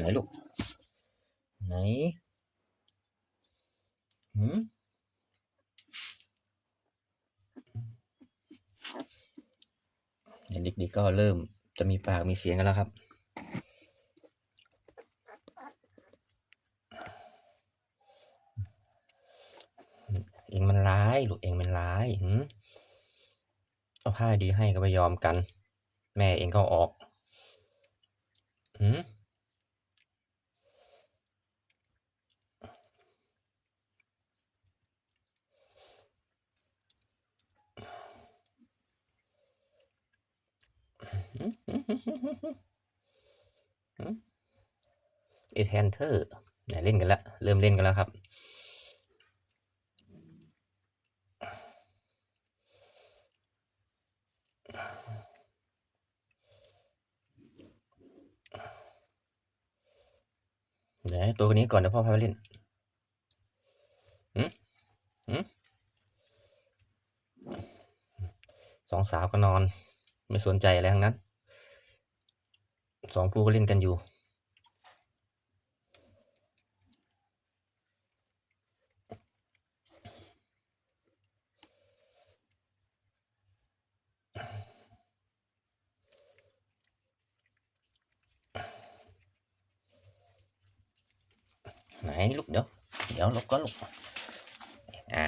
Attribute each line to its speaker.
Speaker 1: ไหนลูก ไหนหืมเด็กๆก็เริ่มจะมีปากมีเสียงกันแล้วครับ เองมันร้ายลูกเองมันร้ายหืมเอาผ้าดีให้ก็ไม่ยอมกัน แม่เองก็ออกหืม เอเทนเทอร์ไหนเล่นกันแล้ว เริ่มเล่นกันแล้วครับ เดี๋ยวให้ตัวนี้ก่อนเดี๋ยวพ่อพาไปเล่นหืมหืมสองสาวก็นอน ไม่สนใจอะไรทั้งนั้นสองผู้ก็เล่นกันอยู่ ไหนลูกเดี๋ยว เดี๋ยวลบก็ลูกอ่า